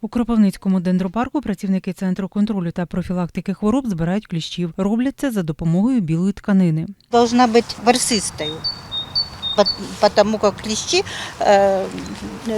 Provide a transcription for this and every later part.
У Кропивницькому дендропарку працівники центру контролю та профілактики хвороб збирають кліщів. Роблять це за допомогою білої тканини. должна быть ворсистою, пот- потому как клещи э,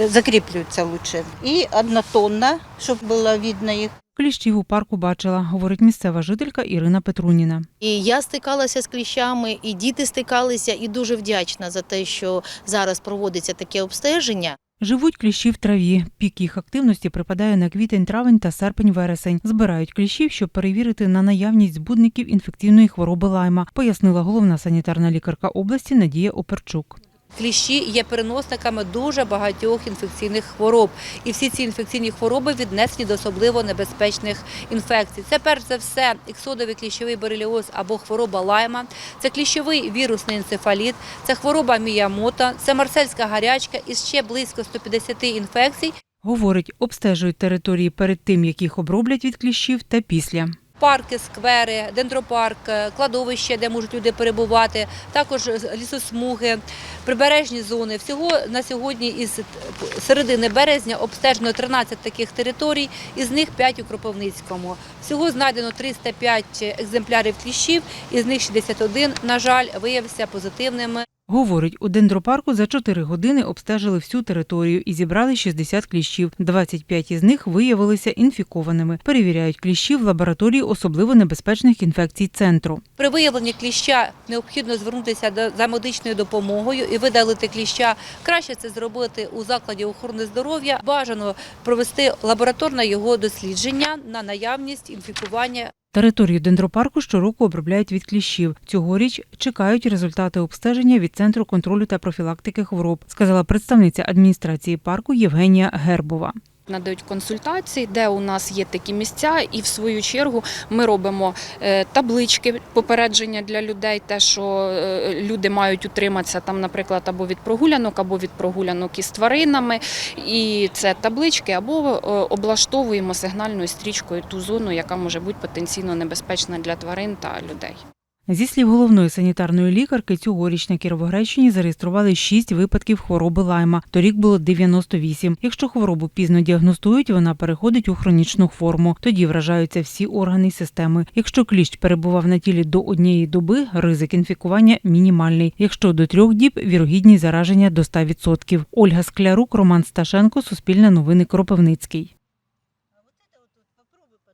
закрепляются лучше. И однотонна, чтобы было видно их. Кліщів у парку бачила, говорить місцева жителька Ірина Петруніна. І я стикалася з кліщами, і діти стикалися, і дуже вдячна за те, що зараз проводиться таке обстеження. Живуть кліщі в траві. Пік їх активності припадає на квітень, травень та серпень-вересень. Збирають кліщів, щоб перевірити на наявність збудників інфекційної хвороби лайма, пояснила головна санітарна лікарка області Надія Оперчук. Кліщі є переносниками дуже багатьох інфекційних хвороб, і всі ці інфекційні хвороби віднесені до особливо небезпечних інфекцій. Це перш за все іксодовий кліщовий бореліоз або хвороба лайма, це кліщовий вірусний енцефаліт, це хвороба міямота, це марсельська гарячка і ще близько 150 інфекцій, Говорить, обстежують території перед тим, як їх оброблять від кліщів, та після. Парки, сквери, дендропарк, е, кладовище, де можуть люди перебувати, також лісосмуги, прибережні зони. Всього на сьогодні із середини березня обстежено 13 таких територій, із них 5 у Кропивницькому. Всього знайдено 305 екземплярів кліщів, із них 61, на жаль, виявився позитивними. Говорить, у дендропарку за 4 години обстежили всю територію і зібрали 60 кліщів. 25 із них виявилися інфікованими. Перевіряють кліщі в лабораторії особливо небезпечних інфекцій центру. При виявленні кліща необхідно звернутися за медичною допомогою і видалити кліща. Краще це зробити у закладі охорони здоров'я. Бажано провести лабораторне його дослідження на наявність інфікування Територію дендропарку щороку обробляють від кліщів. Цьогоріч чекають результати обстеження від центру контролю та профілактики хвороб, сказала представниця адміністрації парку Євгенія Гербова. Надають консультації, де у нас є такі місця, і в свою чергу ми робимо е, таблички попередження для людей, те, що е, люди мають утриматися там, наприклад, або від прогулянок, або від прогулянок із тваринами. І це таблички, або е, облаштовуємо сигнальною стрічкою ту зону, яка може бути потенційно небезпечна для тварин та людей. Зі слів головної санітарної лікарки, цьогоріч на Кіровоградщині зареєстрували 6 випадків хвороби лайма. Торік було 98. Якщо хворобу пізно діагностують, вона переходить у хронічну форму. Тоді вражаються всі органи й системи. Якщо кліщ перебував на тілі до однієї доби, ризик інфікування мінімальний. Якщо до трьох діб, вірогідність зараження до 100%. Ольга Склярук, Роман Сташенко, Суспільне новини Кропивницький.